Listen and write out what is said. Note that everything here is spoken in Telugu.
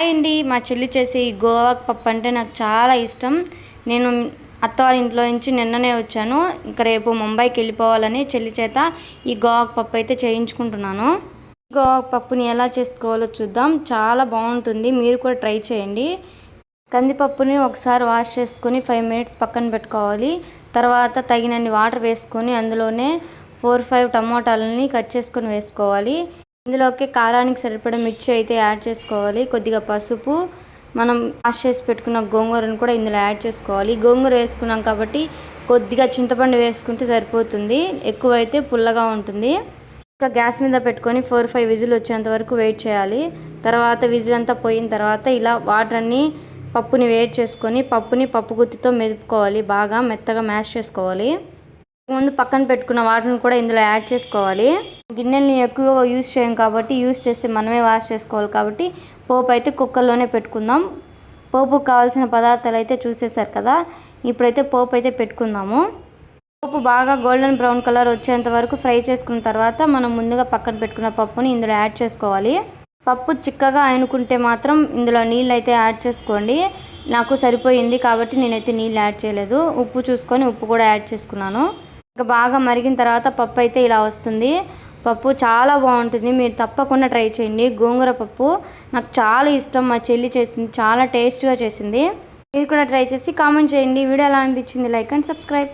హాయ్ అండి మా చెల్లి చేసే ఈ గోవాకు పప్పు అంటే నాకు చాలా ఇష్టం. నేను అత్తవారి ఇంట్లో నుంచి నిన్ననే వచ్చాను. ఇంకా రేపు ముంబైకి వెళ్ళిపోవాలని చెల్లి చేత ఈ గోవాకు పప్పు అయితే చేయించుకుంటున్నాను. గోవాకు పప్పుని ఎలా చేసుకోవాలో చూద్దాం. చాలా బాగుంటుంది. మీరు కూడా ట్రై చేయండి. కందిపప్పుని ఒకసారి వాష్ చేసుకొని ఫైవ్ మినిట్స్ పక్కన పెట్టుకోవాలి. తర్వాత తగినన్ని వాటర్ వేసుకొని అందులోనే ఫోర్ ఫైవ్ టమోటాలని కట్ చేసుకొని వేసుకోవాలి. ఇందులోకి కారానికి సరిపడ మిర్చి అయితే యాడ్ చేసుకోవాలి. కొద్దిగా పసుపు. మనం వాష్ చేసి పెట్టుకున్న గోంగూరను కూడా ఇందులో యాడ్ చేసుకోవాలి. గోంగూర వేసుకున్నాం కాబట్టి కొద్దిగా చింతపండు వేసుకుంటే సరిపోతుంది. ఎక్కువైతే పుల్లగా ఉంటుంది. ఇంకా గ్యాస్ మీద పెట్టుకొని ఫోర్ ఫైవ్ విజిల్ వచ్చేంత వరకు వెయిట్ చేయాలి. తర్వాత విజిల్ అంతా పోయిన తర్వాత ఇలా వాటర్ అన్నీ పప్పుని వేడి చేసుకొని పప్పుని పప్పు గుత్తితో మెదుపుకోవాలి. బాగా మెత్తగా మ్యాష్ చేసుకోవాలి. ముందు పక్కన పెట్టుకున్న వాటర్ని కూడా ఇందులో యాడ్ చేసుకోవాలి. గిన్నెల్ని ఎక్కువగా యూస్ చేయం కాబట్టి యూజ్ చేస్తే మనమే వాష్ చేసుకోవాలి కాబట్టి పోపు అయితే కుక్కర్లోనే పెట్టుకుందాం. పోపుకు కావాల్సిన పదార్థాలు అయితే చూసేసారు కదా ఇప్పుడైతే పోపు అయితే పెట్టుకుందాము. పోపు బాగా గోల్డెన్ బ్రౌన్ కలర్ వచ్చేంత వరకు ఫ్రై చేసుకున్న తర్వాత మనం ముందుగా పక్కన పెట్టుకున్న పప్పుని ఇందులో యాడ్ చేసుకోవాలి. పప్పు చిక్కగా అయినుకుంటే మాత్రం ఇందులో నీళ్ళు అయితే యాడ్ చేసుకోండి. నాకు సరిపోయింది కాబట్టి నేనైతే నీళ్ళు యాడ్ చేయలేదు. ఉప్పు చూసుకొని ఉప్పు కూడా యాడ్ చేసుకున్నాను. ఇంకా బాగా మరిగిన తర్వాత పప్పు అయితే ఇలా వస్తుంది. పప్పు చాలా బాగుంటుంది. మీరు తప్పకుండా ట్రై చేయండి. గోంగూర పప్పు నాకు చాలా ఇష్టం. మా చెల్లి చేసింది చాలా టేస్ట్గా చేసింది. మీరు కూడా ట్రై చేసి కామెంట్ చేయండి. వీడియో ఎలా అనిపించింది? Like and subscribe.